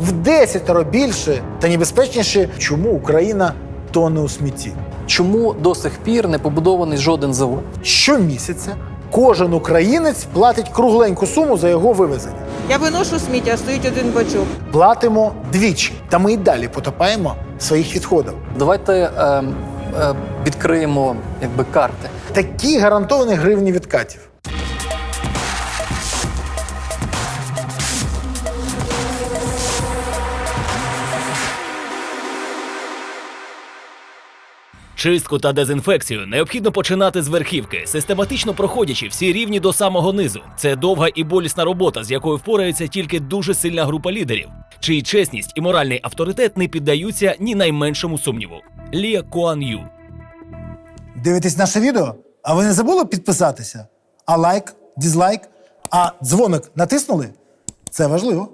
в десятеро більше та небезпечніше, чому Україна тоне у смітті. Чому до сих пір не побудований жоден завод? Щомісяця кожен українець платить кругленьку суму за його вивезення. Я виношу сміття, стоїть один бачок. Платимо двічі, та ми й далі потопаємо своїх відходах. Давайте е, е, відкриємо якби карти. Такі гарантовані гривні відкатів. Чистку та дезінфекцію необхідно починати з верхівки, систематично проходячи всі рівні до самого низу. Це довга і болісна робота, з якою впорається тільки дуже сильна група лідерів, чиї чесність і моральний авторитет не піддаються ні найменшому сумніву. Лія Куан Ю. Дивитесь наше відео? А ви не забули підписатися? А лайк, дізлайк, а дзвоник натиснули? Це важливо.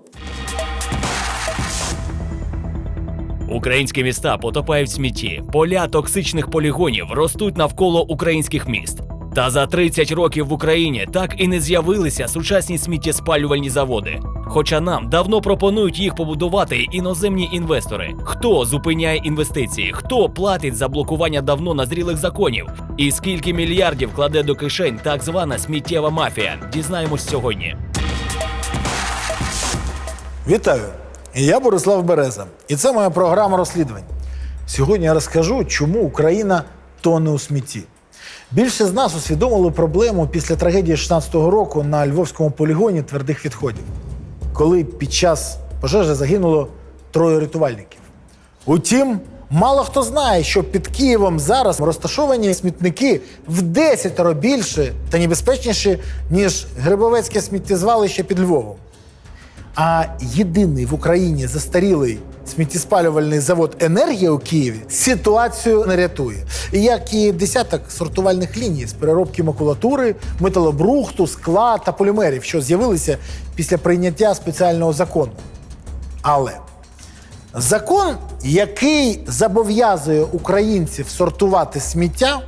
Українські міста потопають в смітті. Поля токсичних полігонів ростуть навколо українських міст. Та за 30 років в Україні так і не з'явилися сучасні сміттєспалювальні заводи. Хоча нам давно пропонують їх побудувати іноземні інвестори. Хто зупиняє інвестиції? Хто платить за блокування давно назрілих законів? І скільки мільярдів кладе до кишень так звана сміттєва мафія? Дізнаємось сьогодні. Вітаю! Я Борислав Береза, і це моя програма розслідувань. Сьогодні я розкажу, чому Україна тоне у смітті. Більше з нас усвідомили проблему після трагедії 16-го року на львовському полігоні твердих відходів, коли під час пожежі загинуло троє рятувальників. Утім, мало хто знає, що під Києвом зараз розташовані смітники в десятеро більше та небезпечніші, ніж Грибовецьке сміттєзвалище під Львовом. А єдиний в Україні застарілий сміттєспалювальний завод енергія у Києві ситуацію не рятує. І як і десяток сортувальних ліній з переробки макулатури, металобрухту, скла та полімерів, що з'явилися після прийняття спеціального закону. Але закон, який зобов'язує українців сортувати сміття,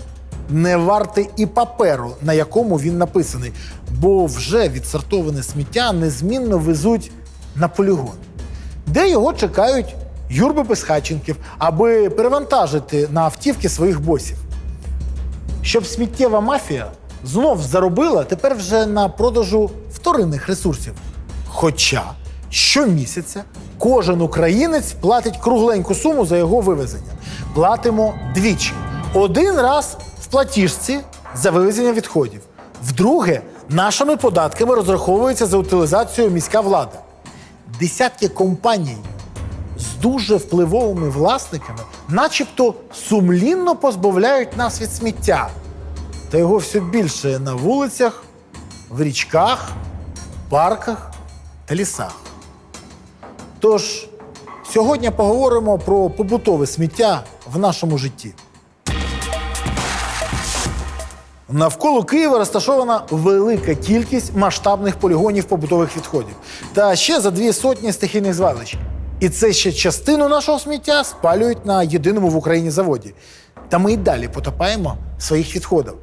не вартий і паперу, на якому він написаний, бо вже відсортоване сміття незмінно везуть на полігон, де його чекають юрби безхатченків, аби перевантажити на автівки своїх босів. Щоб сміттєва мафія знов заробила тепер вже на продажу вторинних ресурсів. Хоча щомісяця кожен українець платить кругленьку суму за його вивезення. Платимо двічі. Один раз платіжці за вивезення відходів. Вдруге, нашими податками розраховується за утилізацію міська влада. Десятки компаній з дуже впливовими власниками, начебто сумлінно позбавляють нас від сміття. Та його все більше на вулицях, в річках, парках та лісах. Тож сьогодні поговоримо про побутове сміття в нашому житті. Навколо Києва розташована велика кількість масштабних полігонів побутових відходів та ще за дві сотні стихійних звалищ. І це ще частину нашого сміття спалюють на єдиному в Україні заводі. Та ми й далі потопаємо своїх відходів.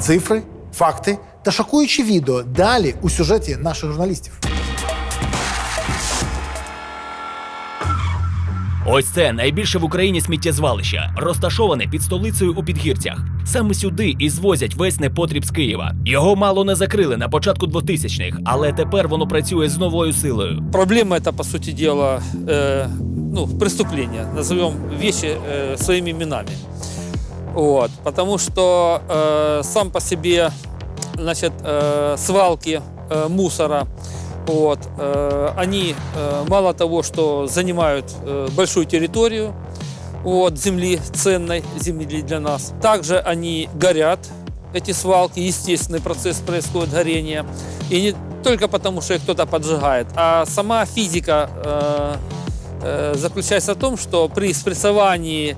Цифри, факти та шокуючі відео далі у сюжеті наших журналістів. Ось це найбільше в Україні сміттєзвалище, розташоване під столицею у підгірцях. Саме сюди і звозять весь непотріб з Києва. Його мало не закрили на початку 2000-х, але тепер воно працює з новою силою. Проблема это, по сути дела, э, ну, преступление. Назовем вещи э, своими именами. Вот. Потому что э, сам по себе значит, э, свалки э, мусора, Вот, э, они э, мало того, что занимают э, большую территорию вот, земли, ценной земли для нас, также они горят, эти свалки, естественный процесс происходит горения. И не только потому, что их кто-то поджигает, а сама физика заключается в том, что при спрессовании,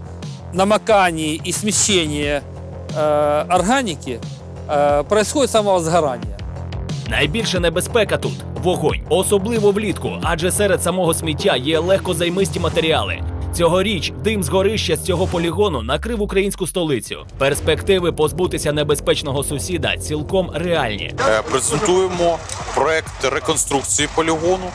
намокании и смещении органики происходит самовозгорание. Найбільша небезпека тут вогонь, особливо влітку, адже серед самого сміття є легкозаймисті матеріали. Цьогоріч дим з горища з цього полігону накрив українську столицю. Перспективи позбутися небезпечного сусіда цілком реальні. Е, презентуємо проект реконструкції полігону,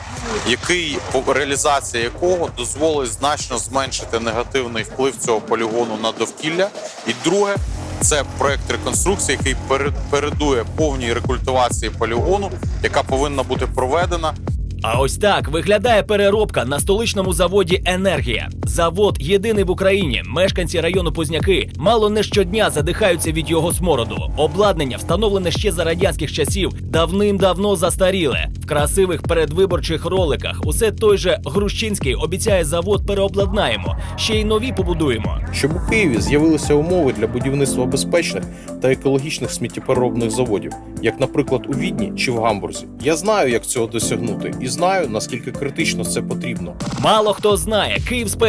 який реалізація якого дозволить значно зменшити негативний вплив цього полігону на довкілля. І друге, це проект реконструкції, який перед- передує повній рекультивації полігону, яка повинна бути проведена А ось так виглядає переробка на столичному заводі Енергія. Завод єдиний в Україні. Мешканці району Позняки мало не щодня задихаються від його смороду. Обладнання, встановлене ще за радянських часів, давним-давно застаріле. В красивих передвиборчих роликах усе той же Грущинський обіцяє завод переобладнаємо, ще й нові побудуємо. щоб у Києві з'явилися умови для будівництва безпечних та екологічних сміттєпереробних заводів, як, наприклад, у Відні чи в Гамбурзі. Я знаю, як цього досягнути, і знаю, наскільки критично це потрібно. Мало хто знає,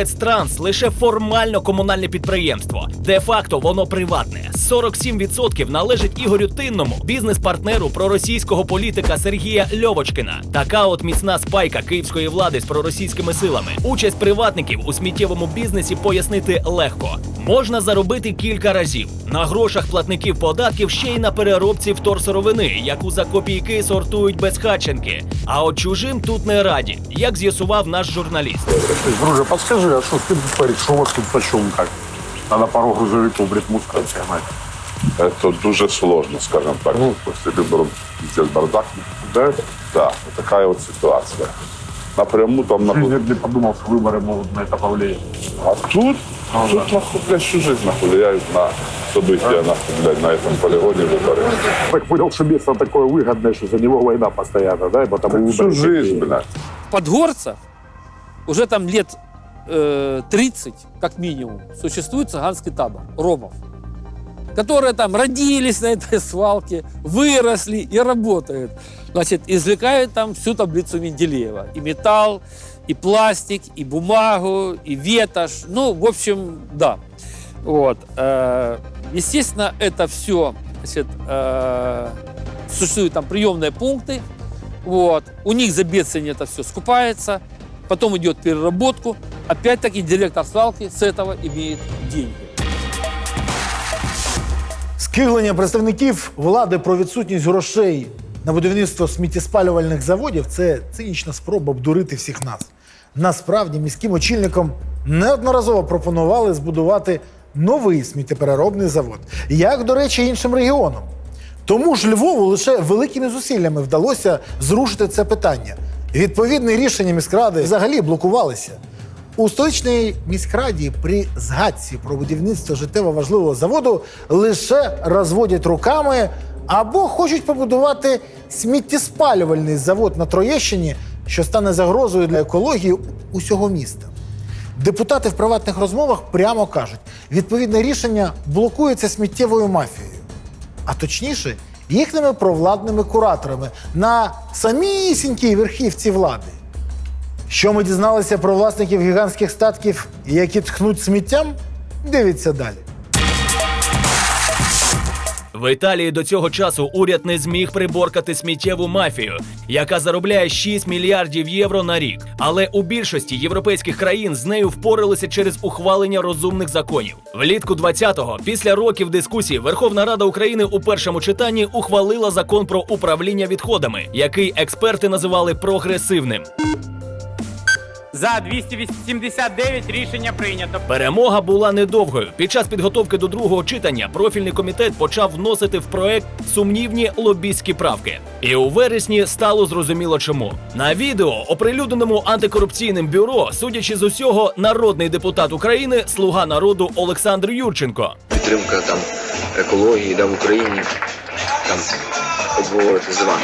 Київспецтранс лише формально комунальне підприємство. Де-факто воно приватне. 47% належить Ігорю Тинному, бізнес-партнеру проросійського політика Сергія Льовочкина. Така от міцна спайка київської влади з проросійськими силами. Участь приватників у сміттєвому бізнесі пояснити легко. Можна заробити кілька разів на грошах платників податків ще й на переробці вторсировини, яку за копійки сортують безхатченки. А от чужим тут не раді, як з'ясував наш журналіст. Друже, а что ты парень, что у вас тут почем как? А на пару грузовиков, блядь, мускат снимать. Это дуже сложно, скажем так. Ну, после выборов здесь бардак. Да? Да, вот такая вот ситуация. Напрямую там на... Я не подумал, что выборы могут на это повлиять. А тут, тут нахуй, блядь, всю жизнь нахуй влияют на события, нахуй, блядь, на этом полигоне выборы. Так понял, что место такое выгодное, что за него война постоянно, да? И потому Всю выборы жизнь, блядь. Подгорцах уже там лет 30, как минимум, существует цыганский табор ромов, которые там родились на этой свалке, выросли и работают. Значит, извлекают там всю таблицу Менделеева. И металл, и пластик, и бумагу, и ветошь. Ну, в общем, да. Вот. э, Естественно, это все, значит, э, существуют там приемные пункты, вот. У них за бедствие это все скупается, потом идет переработку. Опять-таки директор свалки с этого имеет деньги. Скиглення представників влади про відсутність грошей на будівництво сміттєспалювальних заводів це цинічна спроба обдурити всіх нас. Насправді міським очільникам неодноразово пропонували збудувати новий сміттєпереробний завод, як, до речі, іншим регіонам. Тому ж Львову лише великими зусиллями вдалося зрушити це питання. Відповідне рішення міськради взагалі блокувалися. У столичній міськраді при згадці про будівництво життєво важливого заводу лише розводять руками або хочуть побудувати сміттєспалювальний завод на Троєщині, що стане загрозою для екології усього міста. Депутати в приватних розмовах прямо кажуть, відповідне рішення блокується сміттєвою мафією а точніше, їхніми провладними кураторами на самісінькій верхівці влади. Що ми дізналися про власників гігантських статків, які тхнуть сміттям? Дивіться далі. В Італії до цього часу уряд не зміг приборкати сміттєву мафію, яка заробляє 6 мільярдів євро на рік. Але у більшості європейських країн з нею впоралися через ухвалення розумних законів. Влітку 20-го, після років дискусій, Верховна Рада України у першому читанні ухвалила закон про управління відходами, який експерти називали прогресивним. За 279 рішення прийнято. Перемога була недовгою. Під час підготовки до другого читання профільний комітет почав вносити в проект сумнівні лобістські правки. І у вересні стало зрозуміло чому. На відео, оприлюдненому антикорупційним бюро, судячи з усього, народний депутат України, слуга народу Олександр Юрченко. підтримка там екології да, в Україні там обговорити з вами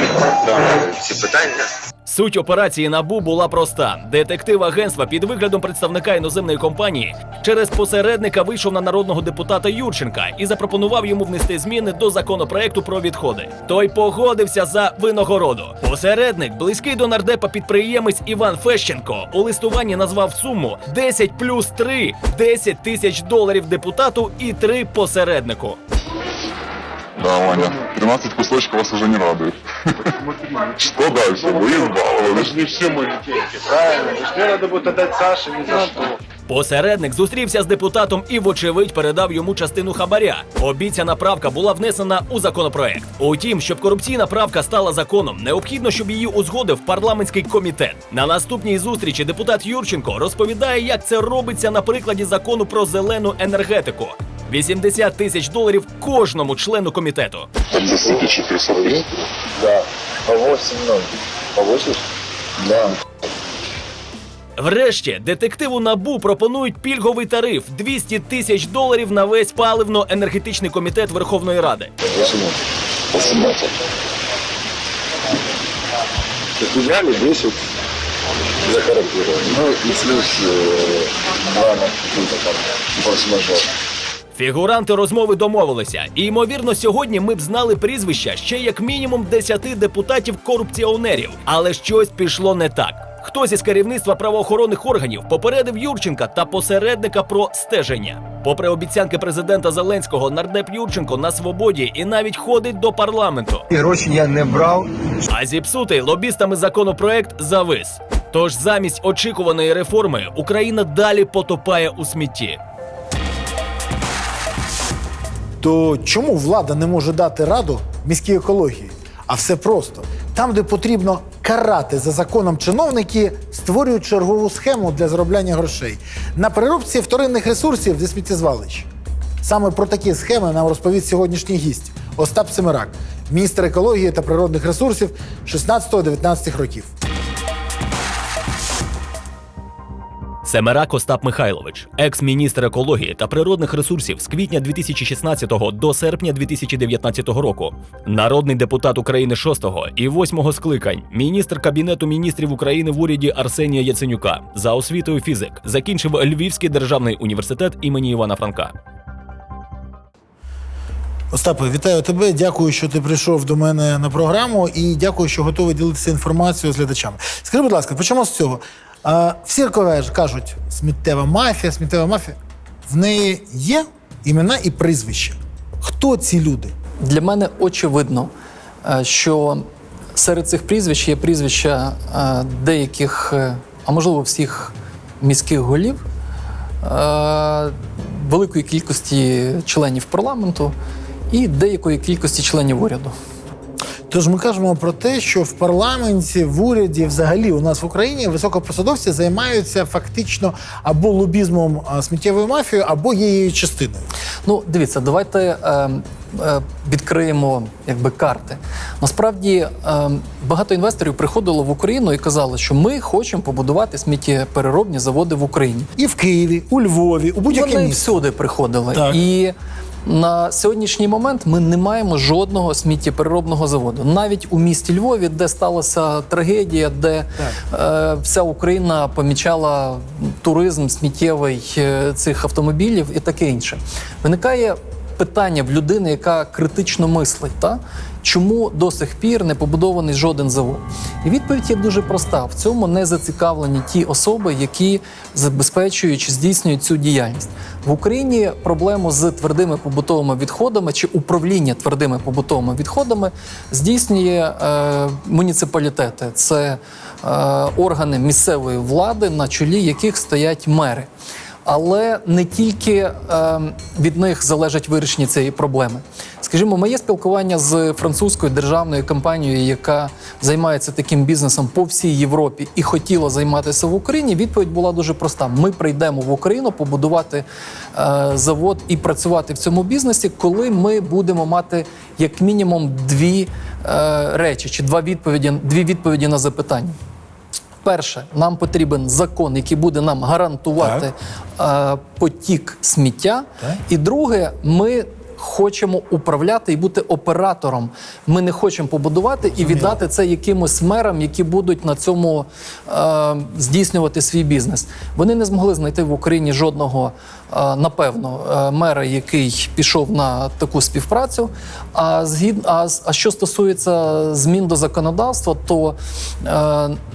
е, ці питання. Суть операції набу була проста: детектив агентства під виглядом представника іноземної компанії через посередника вийшов на народного депутата Юрченка і запропонував йому внести зміни до законопроекту про відходи. Той погодився за винагороду. Посередник, близький до нардепа підприємець Іван Фещенко, у листуванні назвав суму 10 плюс 3 – 10 тисяч доларів депутату і 3 посереднику. Да, Ваня, 13 кусочков вас уже не радует. Что дальше? Вы избаловались. не все мои деньги, правильно? Мне надо будет отдать Саше ни за что. Посередник зустрівся з депутатом і, вочевидь, передав йому частину хабаря. Обіцяна правка була внесена у законопроект. Утім, щоб корупційна правка стала законом, необхідно, щоб її узгодив парламентський комітет. На наступній зустрічі депутат Юрченко розповідає, як це робиться на прикладі закону про зелену енергетику. 80 тисяч доларів кожному члену комітету. Там за сколько? 400 рублей? Да. По 8 0. По 8? Да. Врешті детективу набу пропонують пільговий тариф 200 тисяч доларів на весь паливно-енергетичний комітет Верховної Ради. 18. 18. Так вы брали 10 за характером. Ну и плюс э, 2 на какой-то там форс-мажор. Фігуранти розмови домовилися, і ймовірно, сьогодні ми б знали прізвища ще як мінімум 10 депутатів-корупціонерів. Але щось пішло не так. Хтось із керівництва правоохоронних органів попередив Юрченка та посередника про стеження. Попри обіцянки президента Зеленського, нардеп Юрченко на свободі і навіть ходить до парламенту. Гроші я не брав. А зіпсутий лобістами законопроект завис. Тож замість очікуваної реформи Україна далі потопає у смітті. То чому влада не може дати раду міській екології? А все просто. Там, де потрібно карати за законом чиновники, створюють чергову схему для заробляння грошей на переробці вторинних ресурсів для сміттєзвалищ. Саме про такі схеми нам розповість сьогоднішній гість Остап Семирак, міністр екології та природних ресурсів 16-19 років. Семерак Остап Михайлович, екс-міністр екології та природних ресурсів з квітня 2016 до серпня 2019 року, народний депутат України 6-го і 8-го скликань, міністр Кабінету міністрів України в уряді Арсенія Яценюка, за освітою фізик, закінчив Львівський державний університет імені Івана Франка. Остапе, вітаю тебе. Дякую, що ти прийшов до мене на програму, і дякую, що готовий ділитися інформацією з глядачами. Скажи, будь ласка, почнемо з цього. А, всі кажуть, сміттєва мафія, сміттєва мафія. В неї є імена і прізвища. Хто ці люди? Для мене очевидно, е, що серед цих прізвищ є прізвища е, деяких, е, а можливо всіх міських голів, великої кількості членів парламенту і деякої кількості членів уряду. Тож ми кажемо про те, що в парламенті, в уряді, взагалі у нас в Україні високопосадовці займаються фактично або лобізмом а, сміттєвої мафії, або є її частиною. Ну, дивіться, давайте е, е, відкриємо якби карти. Насправді е, багато інвесторів приходило в Україну і казали, що ми хочемо побудувати сміттєпереробні заводи в Україні. І в Києві, у Львові, у місто. всюди приходили. Так. І на сьогоднішній момент ми не маємо жодного сміттєпереробного заводу. Навіть у місті Львові, де сталася трагедія, де е, вся Україна помічала туризм сміттєвий е, цих автомобілів і таке інше. Виникає питання в людини, яка критично мислить, та? чому до сих пір не побудований жоден завод? І відповідь є дуже проста: в цьому не зацікавлені ті особи, які забезпечують чи здійснюють цю діяльність. В Україні проблему з твердими побутовими відходами чи управління твердими побутовими відходами здійснює е, муніципалітети. Це е, органи місцевої влади, на чолі яких стоять мери. Але не тільки е, від них залежать вирішення цієї проблеми. Скажімо, моє спілкування з французькою державною компанією, яка займається таким бізнесом по всій Європі і хотіла займатися в Україні. Відповідь була дуже проста: ми прийдемо в Україну побудувати е, завод і працювати в цьому бізнесі, коли ми будемо мати як мінімум дві е, речі чи два відповіді, дві відповіді на запитання. Перше, нам потрібен закон, який буде нам гарантувати е, потік сміття. Так. І друге, ми хочемо управляти і бути оператором. Ми не хочемо побудувати і віддати це якимось мерам, які будуть на цьому е, здійснювати свій бізнес. Вони не змогли знайти в Україні жодного, напевно, е, мера, який пішов на таку співпрацю. А згід, а, а що стосується змін до законодавства, то е,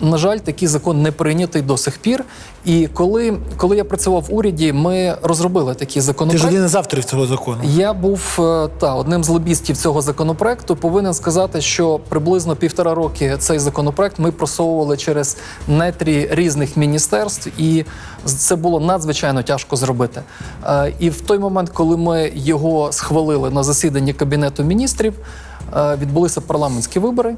на жаль, такий закон не прийнятий до сих пір. І коли, коли я працював в уряді, ми розробили такі Ти ж законопроекти. один із авторів цього закону. Я був був е, та одним з лобістів цього законопроекту. Повинен сказати, що приблизно півтора роки цей законопроект ми просовували через нетрі різних міністерств, і це було надзвичайно тяжко зробити. Е, І в той момент, коли ми його схвалили на засіданні кабінету міністрів, е, відбулися парламентські вибори.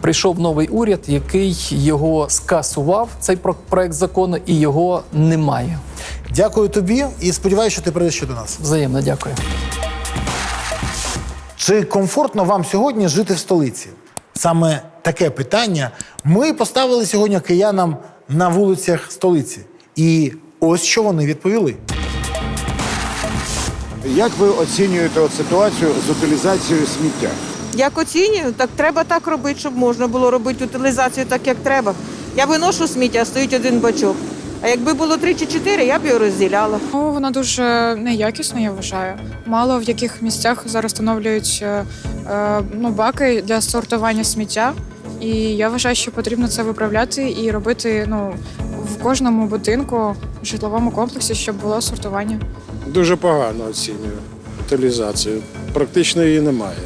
Прийшов новий уряд, який його скасував цей проект закону, і його немає. Дякую тобі і сподіваюся, що ти прийдеш ще до нас. Взаємно дякую. Чи комфортно вам сьогодні жити в столиці? Саме таке питання ми поставили сьогодні киянам на вулицях столиці. І ось що вони відповіли. Як ви оцінюєте от ситуацію з утилізацією сміття? Як оцінюю, так треба так робити, щоб можна було робити утилізацію так, як треба. Я виношу сміття, стоїть один бачок. А якби було три чи чотири, я б його розділяла. Ну, вона дуже неякісна, я вважаю. Мало в яких місцях зараз встановлюють е, е, ну, баки для сортування сміття. І я вважаю, що потрібно це виправляти і робити ну, в кожному будинку, в житловому комплексі, щоб було сортування. Дуже погано оцінюю утилізацію. Практично її немає.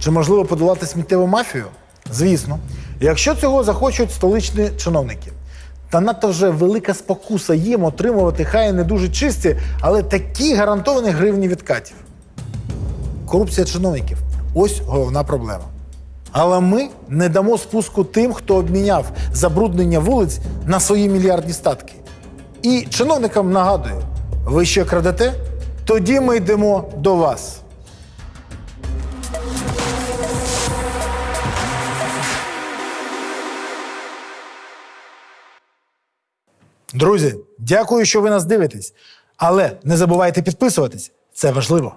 Чи можливо подолати сміттєву мафію? Звісно, якщо цього захочуть столичні чиновники. Та надто вже велика спокуса їм отримувати хай не дуже чисті, але такі гарантовані гривні відкатів. Корупція чиновників ось головна проблема. Але ми не дамо спуску тим, хто обміняв забруднення вулиць на свої мільярдні статки. І чиновникам нагадую: ви ще крадете? Тоді ми йдемо до вас. Друзі, дякую, що ви нас дивитесь. Але не забувайте підписуватись. Це важливо.